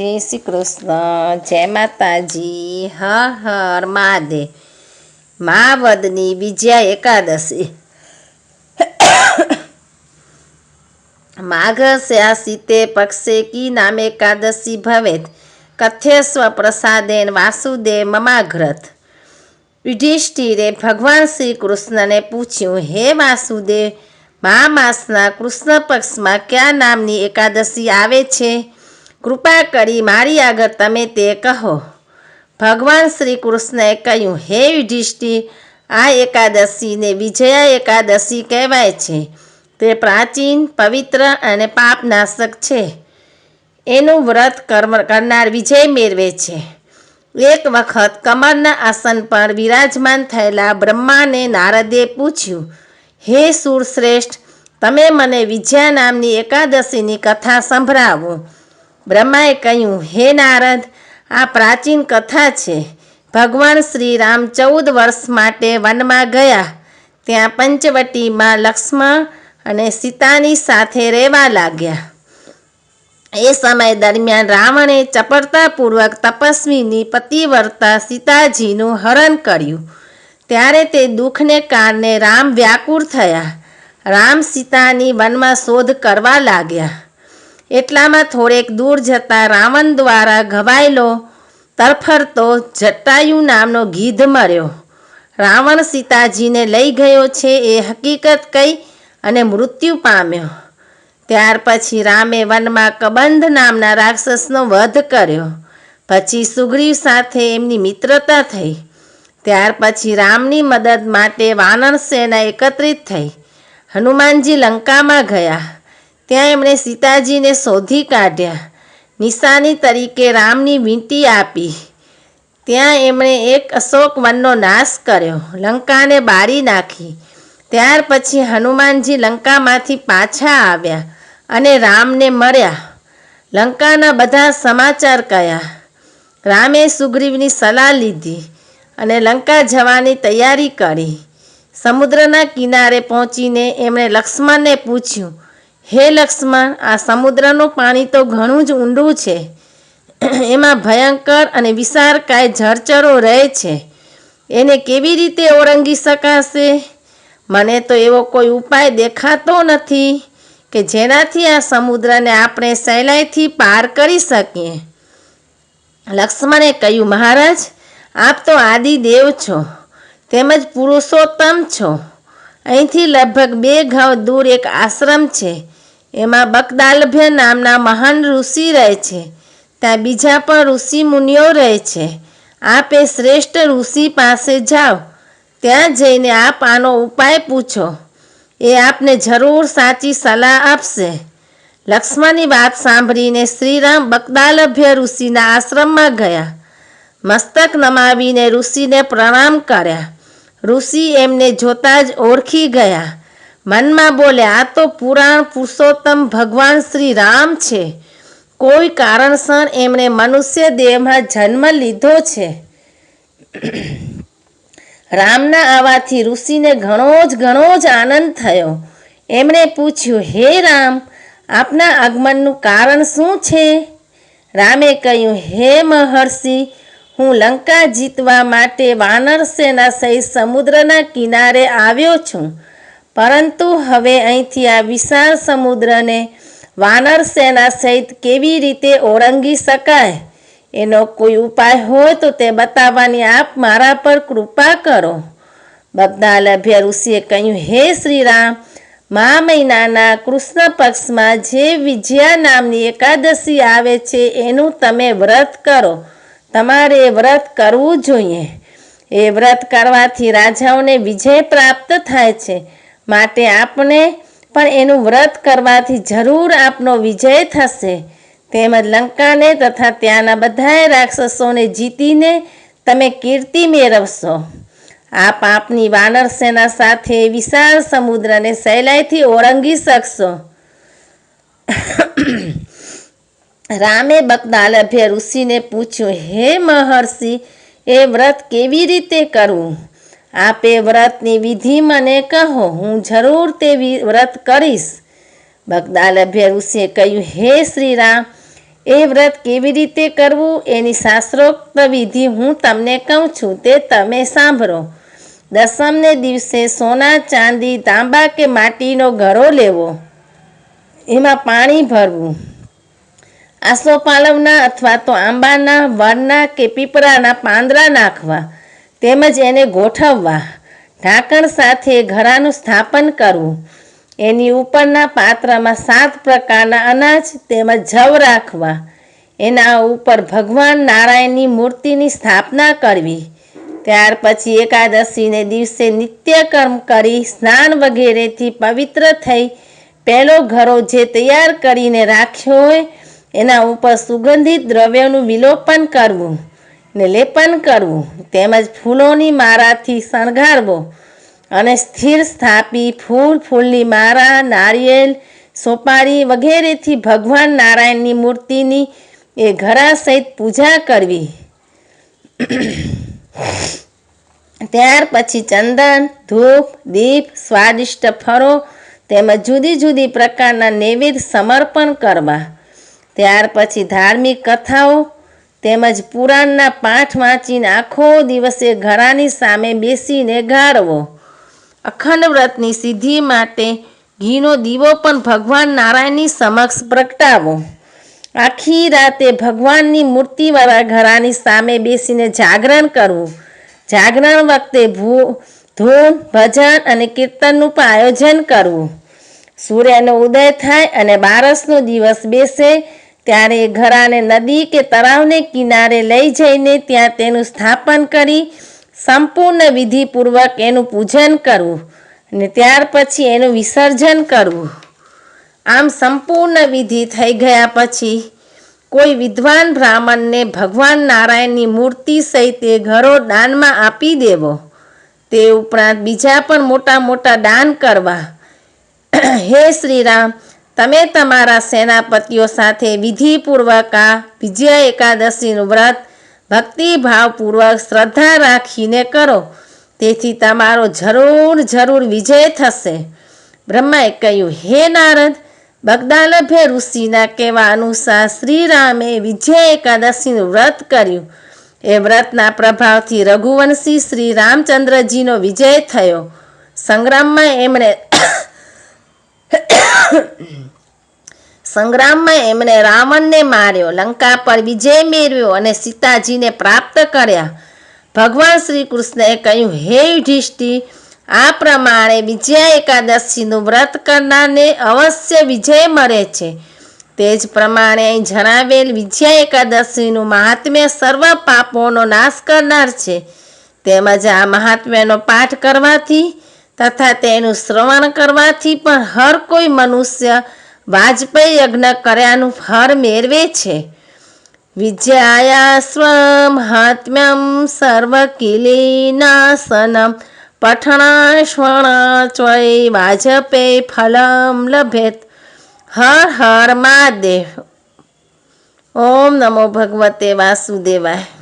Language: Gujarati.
જય શ્રી કૃષ્ણ, જય માતાજી, હર હર મહાદેવ. મા વદની વિજયા એકાદશી. માઘસ્યા સીતે પક્ષે કી નામે એકાદશી ભવેત કથ્યસ્વ પ્રસાદેન વાસુદેવ મમાઘ્રત યુધિષ્ઠિરે ભગવાન શ્રી કૃષ્ણને પૂછ્યું, હે વાસુદેવ, મા માસના કૃષ્ણ પક્ષમાં કયા નામની એકાદશી આવે છે? કૃપા કરી મારી આગળ તમે તે કહો. ભગવાન શ્રી કૃષ્ણએ કહ્યું, હે યુધિષ્ઠિર, આ એકાદશીને વિજયા એકાદશી કહેવાય છે. તે પ્રાચીન, પવિત્ર અને પાપનાશક છે. એનું વ્રત કર્મ કરનાર વિજય મેળવે છે. એક વખત કમરના આસન પર વિરાજમાન થયેલા બ્રહ્માને નારદે પૂછ્યું, હે સુરશ્રેષ્ઠ, તમે મને વિજયા નામની એકાદશીની કથા સંભળાવો. બ્રહ્માએ કહ્યું, હે નારદ, આ પ્રાચીન કથા છે. ભગવાન શ્રી રામ ચૌદ વર્ષ માટે વનમાં ગયા. ત્યાં પંચવટીમાં લક્ષ્મણ અને સીતાની સાથે રહેવા લાગ્યા. એ સમય દરમિયાન રાવણે ચપળતાપૂર્વક તપસ્વીની પતિવર્તા સીતાજીનું હરણ કર્યું. ત્યારે તે દુઃખને કારણે રામ વ્યાકુળ થયા. રામ સીતાની વનમાં શોધ કરવા લાગ્યા. એટલામાં થોડેક દૂર જતાં રાવણ દ્વારા ઘવાયેલો તરફરતો જટાયુ નામનો ગીધ મર્યો. રાવણ સીતાજીને લઈ ગયો છે એ હકીકત કહી અને મૃત્યુ પામ્યો. ત્યાર પછી રામે વનમાં કબંધ નામના રાક્ષસનો વધ કર્યો. પછી સુગ્રીવ સાથે એમની મિત્રતા થઈ. ત્યાર પછી રામની મદદ માટે વાનર સેના એકત્રિત થઈ. હનુમાનજી લંકામાં ગયા. ત્યાં એમણે સીતાજીને શોધી કાઢ્યા. નિશાની તરીકે રામની વીંટી આપી. ત્યાં એમણે એક અશોક વનનો નાશ કર્યો. લંકાને બાળી નાખી. ત્યાર પછી હનુમાનજી લંકામાંથી પાછા આવ્યા અને રામને મળ્યા લંકાના બધા સમાચાર કયા. રામે સુગ્રીવની સલાહ લીધી અને લંકા જવાની તૈયારી કરી. સમુદ્રના કિનારે પહોંચીને એમણે લક્ષ્મણને પૂછ્યું હે લક્ષ્મણ, આ સમુદ્રનું પાણી તો ઘણું જ ઊંડું છે. એમાં ભયંકર અને વિશાળકાય જળચરો રહે છે. એને કેવી રીતે ઓળંગી શકાશે? મને તો એવો કોઈ ઉપાય દેખાતો નથી કે જેનાથી આ સમુદ્રને આપણે સહેલાઈથી પાર કરી શકીએ. લક્ષ્મણે કહ્યું, મહારાજ, આપ તો આદિદેવ છો, તેમજ પુરુષોત્તમ છો. અહીંથી લગભગ બે ઘાવ દૂર એક આશ્રમ છે. એમાં બકદાલભ્ય નામના મહાન ઋષિ રહે છે. ત્યાં બીજા પણ ઋષિ મુનિઓ રહે છે. આપ એ શ્રેષ્ઠ ઋષિ પાસે જાઓ. ત્યાં જઈને આપ આનો ઉપાય પૂછો. એ આપને જરૂર સાચી સલાહ આપશે. લક્ષ્મણની વાત સાંભળીને શ્રીરામ બકદાલભ્ય ઋષિના આશ્રમમાં ગયા. મસ્તક નમાવીને ઋષિને પ્રણામ કર્યા. ઋષિ એમને જોતા જ ઓળખી ગયા. મનમાં બોલ્યા આ તો પુરાણ પુરુષોત્તમ ભગવાન શ્રી રામ છે. કોઈ કારણસર એમણે મનુષ્ય દેહમાં જન્મ લીધો છે. રામના આવવાથી ઋષિને ઘણો જ ઘણો જ આનંદ થયો. એમણે પૂછ્યું, હે રામ, આપના આગમનનું કારણ શું છે? રામે કહ્યું, હે મહર્ષિ, હું લંકા જીતવા માટે વાનર સેના સહિત સમુદ્રના કિનારે આવ્યો છું. પરંતુ હવે અહીંથી આ વિશાળ સમુદ્રને વાનર સેના સહિત કેવી રીતે ઓળંગી શકાય? એનો કોઈ ઉપાય હોય તો તે બતાવવાની આપ મારા પર કૃપા કરો. બગદાલભ્ય ઋષિએ કહ્યું, હે શ્રીરામ, મા મહિનાના કૃષ્ણ પક્ષમાં જે વિજયા નામની એકાદશી આવે છે એનું તમે વ્રત કરો. તમારે એ વ્રત કરવું જોઈએ. એ વ્રત કરવાથી રાજાઓને વિજય પ્રાપ્ત થાય છે. માટે આપણે પણ એનું વ્રત કરવાથી જરૂર આપનો વિજય થશે. તેમજ લંકાને તથા ત્યાંના બધાએ રાક્ષસોને જીતીને તમે કીર્તિ મેળવશો. આપ આપની વાનર સેના સાથે વિશાળ સમુદ્રને સહેલાઈથી ઓળંગી શકશો. રામે બકદાલભ્ય ઋષિને પૂછ્યું, હે મહર્ષિ, એ વ્રત કેવી રીતે કરવું? આપે વ્રતની વિધિ મને કહો, હું જરૂર તે વ્રત કરીશ. બગદાલભ્ય ઋષિએ કહ્યું, હે શ્રીરામ, એ વ્રત કેવી રીતે કરવું? એની શાસ્ત્રોક્ત વિધિ હું તમને કહું છું, તે તમે સાંભળો. દસમને દિવસે સોના, ચાંદી, તાંબા કે માટીનો ઘરો લેવો. એમાં પાણી ભરવું. આસોપાલવના અથવા તો આંબાના વરના કે પીપળાના પાંદડા નાખવા. તેમજ એને ગોઠવવા, ઢાંકણ સાથે ઘડાનું સ્થાપન કરવું. એની ઉપરના પાત્રમાં સાત પ્રકારના અનાજ તેમજ જવ રાખવા. એના ઉપર ભગવાન નારાયણની મૂર્તિની સ્થાપના કરવી. ત્યાર પછી એકાદશીને દિવસે નિત્યકર્મ કરી સ્નાન વગેરેથી પવિત્ર થઈ પહેલો ઘરો જે તૈયાર કરીને રાખ્યો હોય, એના ઉપર સુગંધિત દ્રવ્યનું વિલોપન કરવું. ને લેપન કરવું, તેમજ ફૂલોની માળાથી શણગારવો અને સ્થિર સ્થાપી ફૂલ, ફૂલની માળા નારિયેલ સોપારી વગેરેથી ભગવાન નારાયણની મૂર્તિની એ ઘરા સહિત પૂજા કરવી. ત્યાર પછી ચંદન, ધૂપ, દીપ, સ્વાદિષ્ટ ફળો તેમજ જુદી જુદી પ્રકારના નૈવેદ્ય સમર્પણ કરવા. ત્યાર પછી ધાર્મિક કથાઓ તેમજ પુરાણના પાઠ વાંચીને આખો દિવસે ઘરાની સામે બેસીને ગાળવો. અખંડ વ્રતની સિદ્ધિ માટે ઘીનો દીવો પણ ભગવાન નારાયણની સમક્ષ પ્રગટાવો. આખી રાતે ભગવાનની મૂર્તિવાળા ઘરાની સામે બેસીને જાગરણ કરવું. જાગરણ વખતે ભૂ, ધૂન, ભજન અને કીર્તનનું પણ આયોજન કરવું. સૂર્યનો ઉદય થાય અને બારસનો દિવસ બેસે ત્યારે ઘરાને નદી કે તળાવને કિનારે લઈ જઈને ત્યાં તેનું સ્થાપન કરી સંપૂર્ણ વિધિપૂર્વક એનું પૂજન કરવું અને ત્યાર પછી એનું વિસર્જન કરવું. આમ સંપૂર્ણ વિધિ થઈ ગયા પછી કોઈ વિદ્વાન બ્રાહ્મણને ભગવાન નારાયણની મૂર્તિ સહિત એ ઘરો દાનમાં આપી દેવો. તે ઉપરાંત બીજા પણ મોટા મોટા દાન કરવા. હે શ્રીરામ તમે તમારા સેનાપતિઓ સાથે વિધિપૂર્વક આ વિજય એકાદશીનું વ્રત ભક્તિભાવપૂર્વક શ્રદ્ધા રાખીને કરો. તેથી તમારો જરૂર જરૂર વિજય થશે. બ્રહ્માએ કહ્યું, હે નારદ બગદાલભે ઋષિના કહેવા અનુસાર શ્રીરામે વિજય એકાદશીનું વ્રત કર્યું. એ વ્રતના પ્રભાવથી રઘુવંશી શ્રી રામચંદ્રજીનો વિજય થયો. સંગ્રામમાં એમણે સંગ્રામમાં એમણે રાવણને માર્યો, લંકા પર વિજય મેળવ્યો અને સીતાજીને પ્રાપ્ત કર્યા. ભગવાન શ્રી કૃષ્ણએ કહ્યું, હે યુધિષ્ઠિ આ પ્રમાણે વિજયા એકાદશીનું વ્રત કરનારને અવશ્ય વિજય મળે છે. તે જ પ્રમાણે અહીં જણાવેલ વિજયા એકાદશીનું મહાત્મ્ય સર્વ પાપોનો નાશ કરનાર છે. તેમજ આ મહાત્મ્યનો પાઠ કરવાથી તથા તેનું શ્રવણ કરવાથી પણ હર કોઈ મનુષ્ય વાજપેયી યજ્ઞ કર્યાનું ફળ મેળવે છે. વિજયાયા સ્વમહાત્મ્યમ સર્વકિલીનાસનમ પઠણાશ્વણાચય વાજપેય ફલમ લભેત. હર હર મહાદેવ. ઓમ નમો ભગવતે વાસુદેવાય.